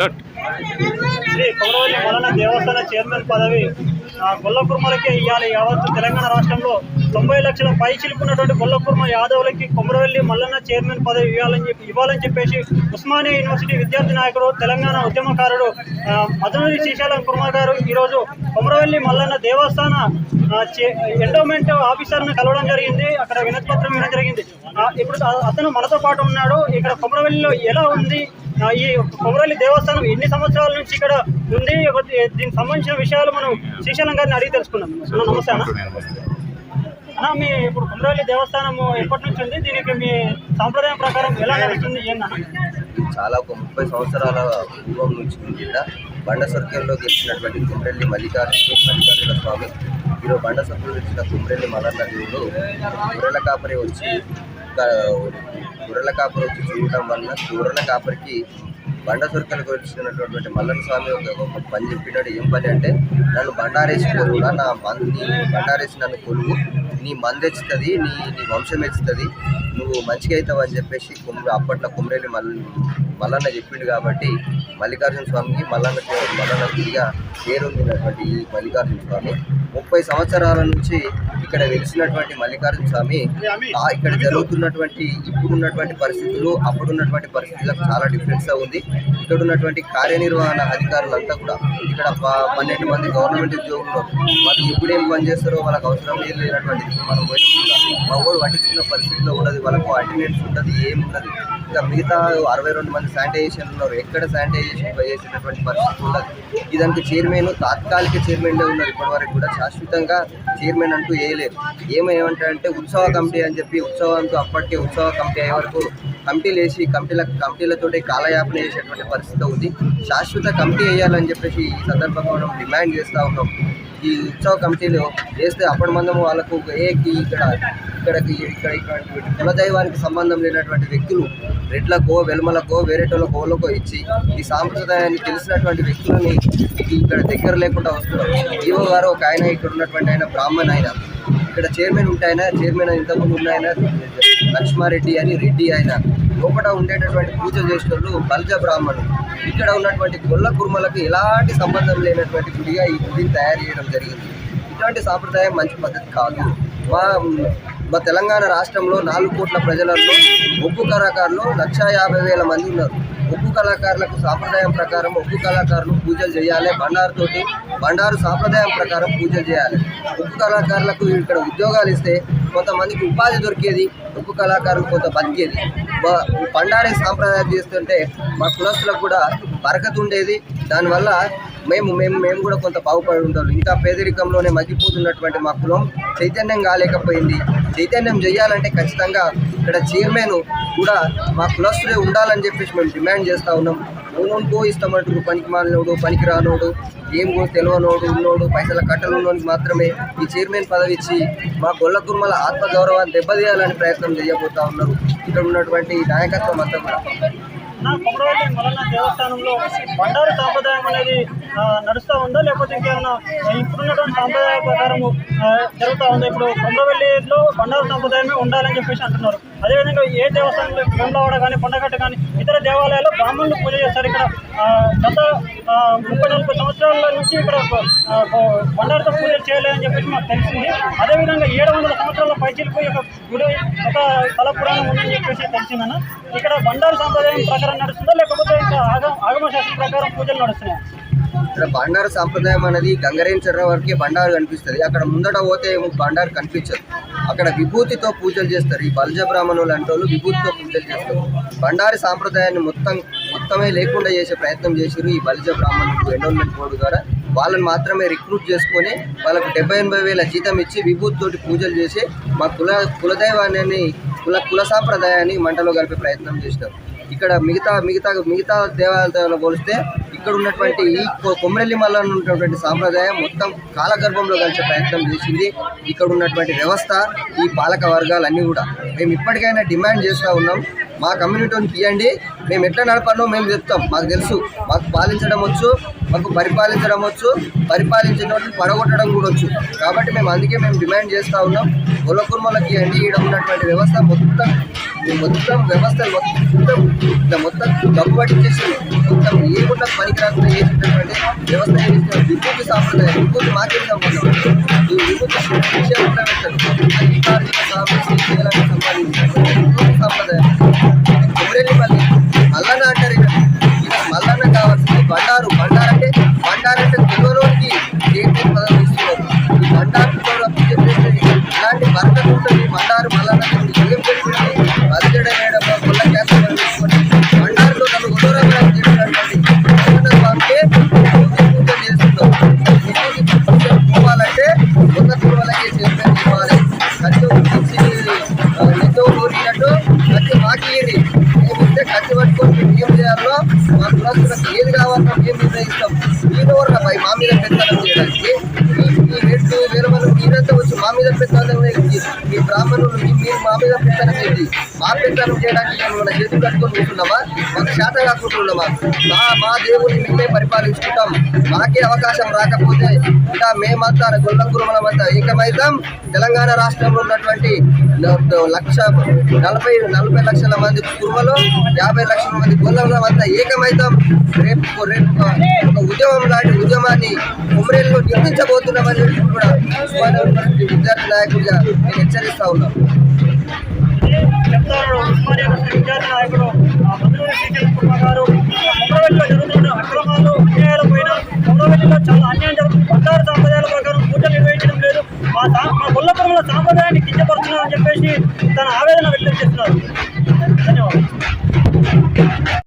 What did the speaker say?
Start. Shri Komaravelli Mallanna దేవస్థాన chairman పదవి గొల్లకుర్మలకే ఇవ్వాలి యావత్తు తెలంగాణ రాష్ట్రంలో తొంభై లక్షల పై చిలుకున్నటువంటి గొల్లకుర్మ యాదవులకి కొమరవల్లి మల్లన్న చైర్మన్ పదవి ఇవ్వాలని చెప్పి ఇవ్వాలని చెప్పేసి ఉస్మానియా యూనివర్సిటీ విద్యార్థి నాయకుడు తెలంగాణ ఉద్యమకారుడు ఆ, మధునూరి శ్రీశైలం కుర్మ గారు ఈరోజు కొమరవల్లి మల్లన్న దేవస్థాన చే- ఎండోమెంట్ ఆఫీసర్ను కలవడం జరిగింది. అక్కడ వినతి పత్రం జరిగింది. ఇప్పుడు అతను మనతో పాటు ఉన్నాడు. ఇక్కడ కొమరవల్లిలో ఎలా ఉంది? ఈ కొమరవల్లి దేవస్థానం ఎన్ని సంవత్సరాల నుంచి ఇక్కడ ఉంది? దీనికి సంబంధించిన విషయాలు మనం శ్రీశైలం గారిని అడిగి తెలుసుకున్నాం నమస్తే అన్న. అన్న మీ ఇప్పుడు కొమరవల్లి దేవస్థానం ఎప్పటి నుంచి ఉంది? దీనికి మీ సాంప్రదాయం ప్రకారం ఎలా నడుస్తుంది? ఏందన్న చాలా ఒక ముప్పై సంవత్సరాల పూర్వం నుంచి ఉంది బండ సర్కిల్లో గెలిచినటువంటి కుమ్రెల్లి మల్లికార్జున మల్లికార్జున స్వామి. ఈరోజు బండ సర్కిల్ గెలిచిన కుమ్రెల్లి మల్లన్న దేవుడు. గొర్రెల కాపరి వచ్చి గొర్రెల కాపరి వచ్చి చూడటం వలన గొర్రెల కాపరికి బండ సురకలకు వచ్చినటువంటి మల్లన్న స్వామి ఒక ఒక పని చెప్పినాడు. ఏం పని అంటే నన్ను బండారేసి కొలువురా నా మంది నీ బండారేసి నన్ను కొలువు. నీ మంది ఎచ్చుతుంది నీ నీ వంశం ఎచ్చుతుంది. నువ్వు మంచిగా అవుతావు అని చెప్పేసి కుమ్ర అప్పట్లో కుమ్రేలి మల్ మల్లన్న చెప్పిండు కాబట్టి మల్లికార్జున స్వామికి మల్లన్న మల్లన్న గుడిగా పేరొందినటువంటి ఈ మల్లికార్జున స్వామి. ముప్పై సంవత్సరాల నుంచి ఇక్కడ వెలిసినటువంటి మల్లికార్జున స్వామి ఇక్కడ జరుగుతున్నటువంటి ఇప్పుడు ఉన్నటువంటి పరిస్థితులు అప్పుడు ఉన్నటువంటి పరిస్థితులకు చాలా డిఫరెన్స్ ఉంది. ఇక్కడ ఉన్నటువంటి కార్యనిర్వహణ అధికారులంతా కూడా ఇక్కడ పన్నెండు మంది గవర్నమెంట్ ఉద్యోగులు వాళ్ళు ఎప్పుడేం పనిచేస్తారో పని చేస్తారో వాళ్ళకి అవసరం లేనటువంటి లేనటువంటిది. మనం మా ఊరు పట్టించుకున్న పరిస్థితిలో ఉండదు వాళ్ళకు అల్టిమేట్స్ ఉండదు ఏం ఉండదు ఇంకా మిగతా అరవై రెండు మంది శానిటైజేషన్ ఉన్నారు ఎక్కడ శానిటైజేషన్ చేసినటువంటి పరిస్థితి ఉండదు. ఇదానికి చైర్మన్ తాత్కాలిక చైర్మన్లే ఉన్నారు ఇప్పటివరకు కూడా శాశ్వతంగా చైర్మన్ అంటూ వేయలేరు ఏమేమంటారంటే ఉత్సవ కమిటీ అని చెప్పి ఉత్సవంతో అప్పటికే ఉత్సవ కమిటీ అయ్యే వరకు కమిటీలు వేసి కమిటీల కమిటీలతోటి కాలయాపన చేసేటువంటి పరిస్థితి ఉంది. శాశ్వత కమిటీ వేయాలని చెప్పేసి ఈ సందర్భంగా మనం డిమాండ్ చేస్తూ ఉన్నాం. ఈ ఉత్సవ కమిటీలో వేస్తే అప్పటి మందము వాళ్ళకు ఏకి ఇక్కడ ఇక్కడికి ఇక్కడ ఇటువంటి కులదైవానికి సంబంధం లేనటువంటి వ్యక్తులు రెడ్లకో వెలుమలకో వేరేటోళ్ళకో ఓళ్ళకో ఇచ్చి ఈ సాంప్రదాయాన్ని తెలిసినటువంటి వ్యక్తులని ఇక్కడ దగ్గర లేకుండా వస్తున్నారు. ఈవో గారు ఒక ఆయన ఇక్కడ ఉన్నటువంటి ఆయన బ్రాహ్మణ్ ఆయన. ఇక్కడ చైర్మన్ ఉంటే ఆయన చైర్మన్ ఇంతకుముందు ఉన్న ఆయన లక్ష్మారెడ్డి అని రెడ్డి ఆయన. లోపల ఉండేటటువంటి పూజ చేసేటోళ్ళు బల్జ బ్రాహ్మణులు. ఇక్కడ ఉన్నటువంటి గొల్ల కుర్మలకు ఎలాంటి సంబంధం లేనటువంటి గుడిగా ఈ గుడిని తయారు చేయడం జరిగింది. ఇటువంటి సాంప్రదాయం మంచి పద్ధతి కాదు. మా మా తెలంగాణ రాష్ట్రంలో నాలుగు కోట్ల ప్రజలలో ఒగ్గు కళాకారులు లక్షా యాభై వేల మంది ఉన్నారు. ఒగ్గు కళాకారులకు సాంప్రదాయం ప్రకారం ఒగ్గు కళాకారులు పూజలు చేయాలి. బండారుతోటి బండారు సాంప్రదాయం ప్రకారం పూజలు చేయాలి. ఒగ్గు కళాకారులకు ఇక్కడ ఉద్యోగాలు ఇస్తే కొంతమందికి ఉపాధి దొరికేది ఉప్పు కళాకారులు కొంత బతికేది. పండారే సాంప్రదాయం చేస్తుంటే మా కులస్తులకు కూడా బరకత ఉండేది. దానివల్ల మేము మేము మేము కూడా కొంత బాగుపడి ఉంటాం ఇంకా పేదరికంలోనే మగ్గిపోతున్నటువంటి మా కులం చైతన్యం కాలేకపోయింది. చైతన్యం చేయాలంటే ఖచ్చితంగా ఇక్కడ చైర్మన్ కూడా మా కులస్తులే ఉండాలని చెప్పేసి మేము డిమాండ్ చేస్తూ ఉన్నాం. ఓనోనుకో ఇస్తామంటారు పనికి మాలినోడు పనికి రానోడు ఏం కూడా తెలియనోడు ఉన్నోడు పైసల కట్టలున్నోడికి మాత్రమే ఈ చైర్మన్ పదవి ఇచ్చి మా గొల్ల కుర్మల ఆత్మగౌరవాన్ని దెబ్బతీయాలని ప్రయత్నం చేయబోతా ఉన్నారు. ఇక్కడ ఉన్నటువంటి నాయకత్వం అంతా కూడా. నా కుమరవల్లి మల్లన్న దేవస్థానంలో బండారు సాంప్రదాయం అనేది నడుస్తూ ఉందా? లేకపోతే ఇంకేమైనా ఇప్పుడున్నటువంటి సాంప్రదాయ ప్రకారం జరుగుతూ ఉందా? ఇప్పుడు కుమరవల్లిలో బండారు సాంప్రదాయమే ఉండాలని చెప్పేసి అంటున్నారు. అదేవిధంగా ఏ దేవస్థానంలో వేములవాడ కానీ కొండగట్ట కానీ ఇతర దేవాలయాల్లో బ్రాహ్మణులు పూజ చేస్తారు. ఇక్కడ గత ముప్పై నలభై సంవత్సరాల నుంచి ఇక్కడ బండారుతో పూజలు చేయలేదని చెప్పేసి మాకు తెలిసింది. అదేవిధంగా ఏడు వందల సంవత్సరాల పైచిలకు ఒక గుడి ఒక తల పురాణం ఉందని చెప్పేసి తెలిసిందన్న. ఇక్కడ బండారు సాంప్రదాయం ప్రకారం నడుస్తుందా లేకపోతే ఇంకా ఆగమ శాస్త్రం ప్రకారం పూజలు నడుస్తున్నాయి? ఇక్కడ బండారు సాంప్రదాయం అనేది గంగరేంచడం వరకే బండారు కనిపిస్తుంది. అక్కడ ముందట పోతే ఏమో బండారు కనిపించదు. అక్కడ విభూతితో పూజలు చేస్తారు. ఈ బలజ బ్రాహ్మణులు అంటే వాళ్ళు విభూతితో పూజలు చేస్తారు. బండారి సాంప్రదాయాన్ని మొత్తం మొత్తమే లేకుండా చేసే ప్రయత్నం చేసారు ఈ బలిజ బ్రాహ్మణులు ఎండోన్మెంట్ బోర్డు ద్వారా. వాళ్ళని మాత్రమే రిక్రూట్ చేసుకొని వాళ్ళకు డెబ్బై ఎనభై వేల జీతం ఇచ్చి విభూతితోటి పూజలు చేసి మా కుల కులదైవాన్ని కుల కుల సాంప్రదాయాన్ని మంటలో కలిపే ప్రయత్నం చేస్తారు ఇక్కడ మిగతా మిగతా మిగతా దేవాలయాలతో పోలిస్తే ఇక్కడ ఉన్నటువంటి ఈ కొ- కొమ్రెల్లి ఉన్నటువంటి సాంప్రదాయం మొత్తం కాలగర్భంలో కలిసే ప్రయత్నం చేసింది. ఇక్కడ ఉన్నటువంటి వ్యవస్థ ఈ పాలక వర్గాలన్నీ కూడా. మేము ఇప్పటికైనా డిమాండ్ చేస్తూ ఉన్నాం. మా కమ్యూనిటీని తీయండి. మేము ఎట్లా నడపాలో మేము చెప్తాం. మాకు తెలుసు. మాకు పాలించడం వచ్చు మాకు పరిపాలించడం వచ్చు పరిపాలించిన పడగొట్టడం కూడా వచ్చు. కాబట్టి మేము అందుకే మేము డిమాండ్ చేస్తూ ఉన్నాం. కుల అండి ఈడ ఉన్నటువంటి వ్యవస్థ మొత్తం మొత్తం వ్యవస్థ మొత్తం మొత్తం డబ్బు పట్టించేసి మొత్తం ఏమున్నా పనికి రాకుండా చేసినటువంటి వ్యవస్థ ఏం చేస్తున్నారు విభూతి సాంప్రదాయం విభూతి మాకే సంబంధం. ఈ విభూతి సాంప్రదాయం పాటు ప్రతి కత్తి మాకియది ఏమిస్తే కత్తి పట్టుకొని మేము ఏం చేయాలో మా కులస్తులకు ఏది కావాలో మేము నిర్ణయిస్తాం. మీరు వరకు మా మీద పెత్తనం చేయడానికి మీ- రెండు రెడ్డి వాళ్ళు మీరంతా వచ్చి మా మీద పెత్తనం ఏంటి బ్రాహ్మణులు మీ- మీరు మా మీద పెత్తనం మా పెత్తనం చేయడానికి మేము మన చేతులు కట్టుకొని కూర్చున్నామా మాకు శాత కాకుంటున్నామా మా మా దేవుని మేమే పరిపాలించుకుంటాం. మాకే అవకాశం రాకపోతే ఇంకా మేమంతా గొల్ల కురుమలమంతా ఏకమైతాం తెలంగాణ రాష్ట్రంలో ఉన్నటువంటి లక్ష నలభై నలభై లక్షల మంది కురుమలు యాభై లక్షల మంది గొల్లలం అంతా ఏకమైతాం రేపు రేపు ఒక ఉద్యమం లాంటి ఉద్యమాన్ని కుమరేల్లో నిర్మించబోతున్నామని కూడా విద్యార్థి నాయకుడిగా నేను హెచ్చరిస్తా చేస్తూ ఉన్నారు ఉస్మానియా విద్యార్థి నాయకుడు గారు. జరుగుతున్న